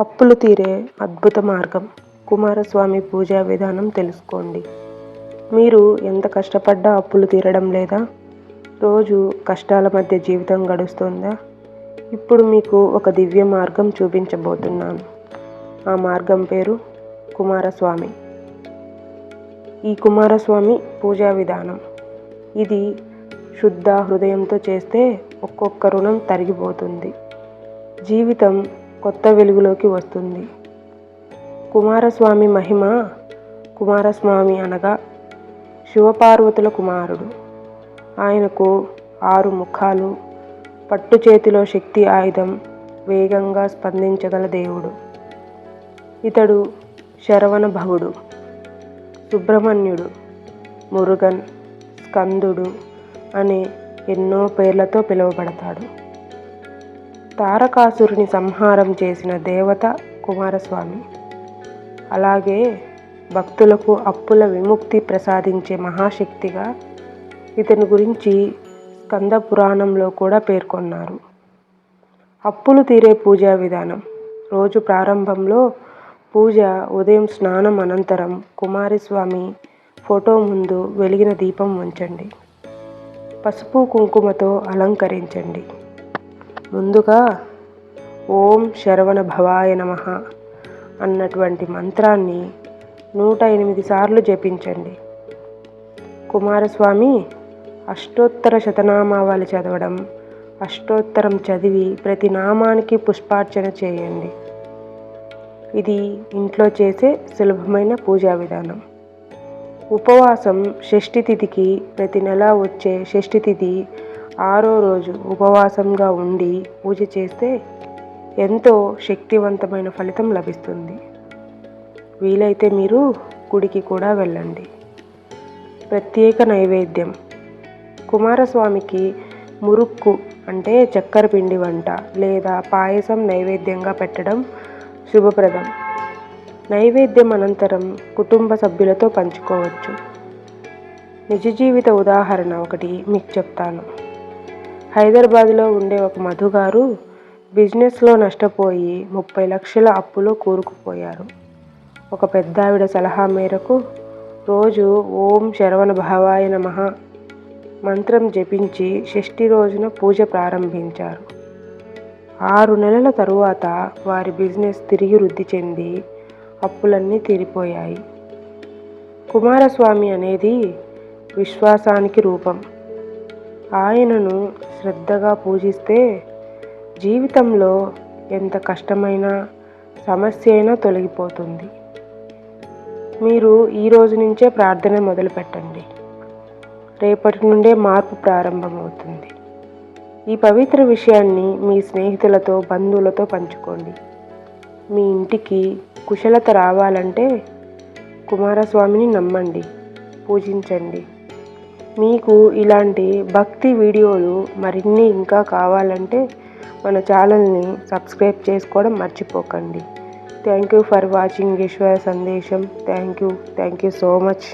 అప్పులు తీరే అద్భుత మార్గం. కుమారస్వామి పూజా విధానం తెలుసుకోండి. మీరు ఎంత కష్టపడ్డా అప్పులు తీరడం లేదా? రోజు కష్టాల మధ్య జీవితం గడుస్తుందా? ఇప్పుడు మీకు ఒక దివ్య మార్గం చూపించబోతున్నాను. ఆ మార్గం పేరు కుమారస్వామి. ఈ కుమారస్వామి పూజా విధానం. ఇది శుద్ధ హృదయంతో చేస్తే ఒక్కొక్క రుణం తరిగిపోతుంది. జీవితం కొత్త వెలుగులోకి వస్తుంది. కుమారస్వామి మహిమ కుమారస్వామి అనగా శివపార్వతుల కుమారుడు. ఆయనకు ఆరు ముఖాలు పట్టు చేతిలో శక్తి ఆయుధం వేగంగా స్పందించగల దేవుడు. ఇతడు శరవణ భవుడు సుబ్రహ్మణ్యుడు మురుగన్ స్కందుడు అనే ఎన్నో పేర్లతో పిలువబడతాడు. తారకాసురుని సంహారం చేసిన దేవత కుమారస్వామి. అలాగే భక్తులకు అప్పుల విముక్తి ప్రసాదించే మహాశక్తిగా ఇతని గురించి స్కంద పురాణంలో కూడా పేర్కొన్నారు. అప్పులు తీరే పూజా విధానం. రోజు ప్రారంభంలో పూజ ఉదయం స్నానం అనంతరం కుమారస్వామి ఫోటో ముందు వెలిగిన దీపం ఉంచండి. పసుపు కుంకుమతో అలంకరించండి. ముందుగా ఓం శరవణ భవాయ నమ అన్నటువంటి మంత్రాన్ని నూట ఎనిమిది సార్లు జపించండి. కుమారస్వామి అష్టోత్తర శతనామావళి చదవడం అష్టోత్తరం చదివి ప్రతి నామానికి పుష్పార్చన చేయండి. ఇది ఇంట్లో చేసే సులభమైన పూజా విధానం. ఉపవాసం షష్ఠి తిథికి ప్రతి నెల వచ్చే షష్ఠి తిథి ఆరో రోజు ఉపవాసంగా ఉండి పూజ చేస్తే ఎంతో శక్తివంతమైన ఫలితం లభిస్తుంది. వీలైతే మీరు గుడికి కూడా వెళ్ళండి. ప్రత్యేక నైవేద్యం. కుమారస్వామికి మురుక్కు అంటే చక్కెర పిండి వంట లేదా పాయసం నైవేద్యంగా పెట్టడం శుభప్రదం. నైవేద్యం అనంతరం కుటుంబ సభ్యులతో పంచుకోవచ్చు. నిజ జీవిత ఉదాహరణ ఒకటి మీకు చెప్తాను. హైదరాబాద్లో ఉండే ఒక మధు గారు బిజినెస్లో నష్టపోయి ముప్పై లక్షల అప్పులో కూరుకుపోయారు. ఒక పెద్దావిడ సలహా మేరకు రోజు ఓం శరవణ భావాయ నమ మంత్రం జపించి షష్ఠి రోజున పూజ ప్రారంభించారు. ఆరు నెలల తరువాత వారి బిజినెస్ తిరిగి వృద్ధి చెంది అప్పులన్నీ తీరిపోయాయి. కుమారస్వామి అనేది విశ్వాసానికి రూపం. ఆయనను శ్రద్ధగా పూజిస్తే జీవితంలో ఎంత కష్టమైన సమస్య అయినా తొలగిపోతుంది. మీరు ఈ రోజు నుంచే ప్రార్థన మొదలు పెట్టండి. రేపటి నుండే మార్పు ప్రారంభమవుతుంది. ఈ పవిత్ర విషయాన్ని మీ స్నేహితులతో బంధువులతో పంచుకోండి. మీ ఇంటికి కుశలత రావాలంటే కుమారస్వామిని నమ్మండి పూజించండి. మీకు ఇలాంటి భక్తి వీడియోలు మరిన్ని ఇంకా కావాలంటే మన ఛానల్ని సబ్స్క్రైబ్ చేసుకోవడం మర్చిపోకండి. థ్యాంక్ యూ ఫర్ వాచింగ్ ఈశ్వర సందేశం. Thank you thank you so much